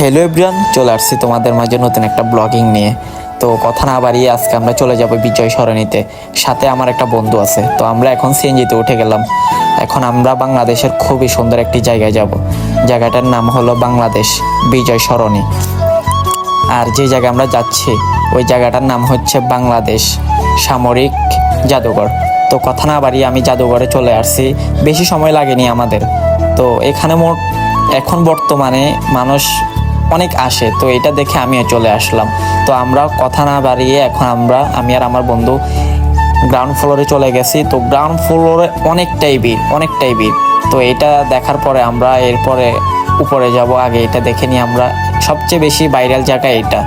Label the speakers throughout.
Speaker 1: Hello everyone চলে আসছি তোমাদের মাঝে নতুন একটা ব্লগিং নিয়ে। তো কথা না বাড়িয়ে আজকে আমরা চলে যাব বিজয় সরণিতে। সাথে আমার একটা বন্ধু আছে, তো আমরা এখন সিএনজিতে উঠে গেলাম। এখন আমরা বাংলাদেশের খুবই সুন্দর একটি জায়গায় যাব। জায়গাটার নাম হলো বাংলাদেশ বিজয় সরণি। আর যে জায়গায় আমরা যাচ্ছি, ওই জায়গাটার নাম হচ্ছে বাংলাদেশ সামরিক জাদুঘর। তো কথা না বাড়িয়ে আমি জাদুঘরে চলে আসছি, বেশি সময় লাগেনি আমাদের। তো এখানে মোট এখন বর্তমানে মানুষ অনেক আসে, তো এটা দেখে আমিও চলে আসলাম। তো আমরা কথা না বাড়িয়ে এখন আমরা, আমি আর আমার বন্ধু গ্রাউন্ড ফ্লোরে চলে গেছি। তো গ্রাউন্ড ফ্লোরে অনেকটাই ভিড় অনেকটাই ভিড়। তো এটা দেখার পরে আমরা এরপরে উপরে যাব, আগে এটা দেখে নিই আমরা। সবচেয়ে বেশি ভাইরাল জায়গা এটা।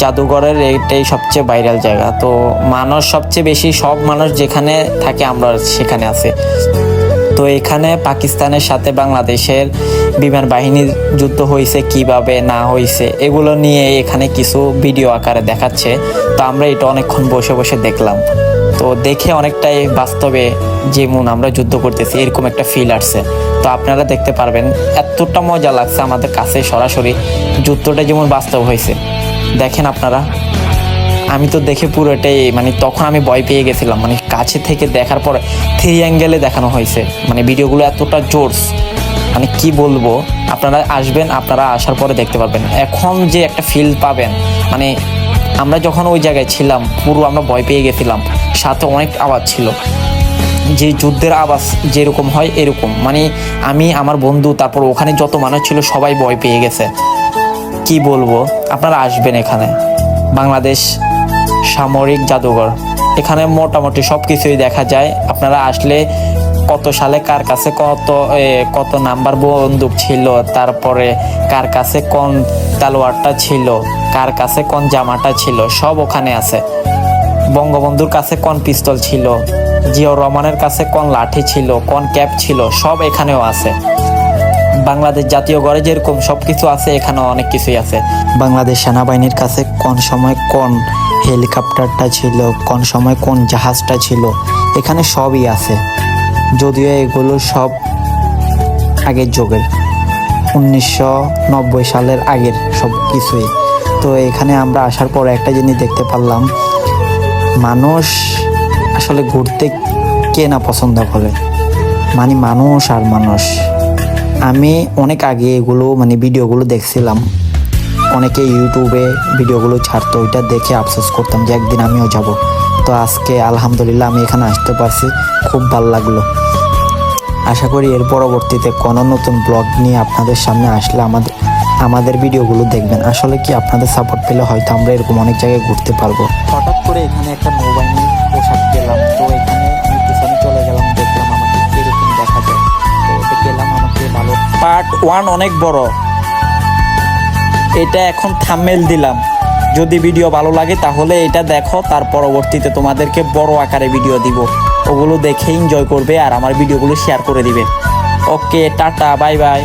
Speaker 1: জাদুঘরের এইটাই সবচেয়ে ভাইরাল জায়গা। তো মানুষ সবচেয়ে বেশি, সব মানুষ যেখানে থাকে আমরা সেখানে আছে। তো এখানে পাকিস্তানের সাথে বাংলাদেশের বিমান বাহিনীর যুদ্ধ হয়েছে, কীভাবে না হয়েছে, এগুলো নিয়ে এখানে কিছু ভিডিও আকারে দেখাচ্ছে। তো আমরা এটা অনেকক্ষণ বসে বসে দেখলাম। তো দেখে অনেকটাই বাস্তবে যেমন আমরা যুদ্ধ করতেছি, এরকম একটা ফিল আসছে। তো আপনারা দেখতে পারবেন, এতটা মজা লাগছে আমাদের কাছে সরাসরি। যুদ্ধটা যেমন বাস্তব হয়েছে। দেখেন আপনারা। আমি তো দেখে পুরোটাই মানে তখন আমি ভয় পেয়ে গেছিলাম। মানে কাছে থেকে দেখার পরে থ্রি অ্যাঙ্গেলে দেখানো হয়েছে। মানে ভিডিওগুলো এতটা জোরস। মানে কি বলব? আপনারা আসবেন, আপনারা আসার পরে দেখতে পারবেন। এখন যে একটা ফিল পাবেন মানে আমরা যখন ওই জায়গায় ছিলাম, পুরো আমরা ভয় পেয়ে গেছিলাম। সাথে অনেক আওয়াজ ছিল। যে যুদ্ধের আওয়াজ যেরকম হয়, এরকম। মানে আমি, আমার বন্ধু, তারপর ওখানে যত মানুষ ছিল, সবাই ভয় পেয়ে গেছে। কি বলব? আপনারা আসবেন এখানে। বাংলাদেশ সামরিক জাদুঘর। এখানে মোটামুটি সব কিছুই দেখা যায়। আপনারা আসলে কত সালে কার কাছে কত কত নাম্বার বন্দুক ছিল, তারপরে কার কাছে কোন তালোয়ারটা ছিল, কার কাছে কোন জামাটা ছিল, সব ওখানে আছে। বঙ্গবন্ধুর কাছে কোন পিস্তল ছিল, জিয়াউর রহমানের কাছে কোন লাঠি ছিল, কোন ক্যাপ ছিল, সব এখানেও আছে। বাংলাদেশ জাতীয় গড়ে যেরকম সব কিছু আছে, এখানেও অনেক কিছুই আছে। বাংলাদেশ সেনাবাহিনীর কাছে কোন সময় কোন হেলিকপ্টারটা ছিল, কোন সময় কোন জাহাজটা ছিল, এখানে সবই আছে। যদিও এগুলো সব আগের যুগের, উনিশশো নব্বই সালের আগের সব কিছুই। তো এখানে আমরা আসার পর একটা জিনিস দেখতে পারলাম, মানুষ আসলে ঘুরতে কে না পছন্দ করে? মানে মানুষ আর মানুষ। আমি অনেক আগে এগুলো মানে ভিডিওগুলো দেখছিলাম। অনেকে ইউটিউবে ভিডিওগুলো ছাড়তো, ওইটা দেখে আফসোস করতাম যে একদিন আমিও যাব। তো আজকে আলহামদুলিল্লাহ আমি এখানে আসতে পারছি, খুব ভালো লাগল। আশা করি এর পরবর্তীতে কোনো নতুন ব্লগ নিয়ে আপনাদের সামনে আসলে আমাদের আমাদের ভিডিওগুলো দেখবেন। আসলে কি আপনাদের সাপোর্ট পেলে হয়তো আমরা এরকম অনেক জায়গায় ঘুরতে পারব। হঠাৎ করে এখানে একটা নৌবাহিনী পোশাক গেলাম তো এখানে চলে ওয়ান অনেক বড়। এটা এখন থামেল দিলাম। যদি ভিডিও ভালো লাগে তাহলে এটা দেখো, তার পরবর্তীতে তোমাদেরকে বড় আকারে ভিডিও দিব। ওগুলো দেখে এনজয় করবে আর আমার ভিডিওগুলো শেয়ার করে দিবে। ওকে টাটা বাই বাই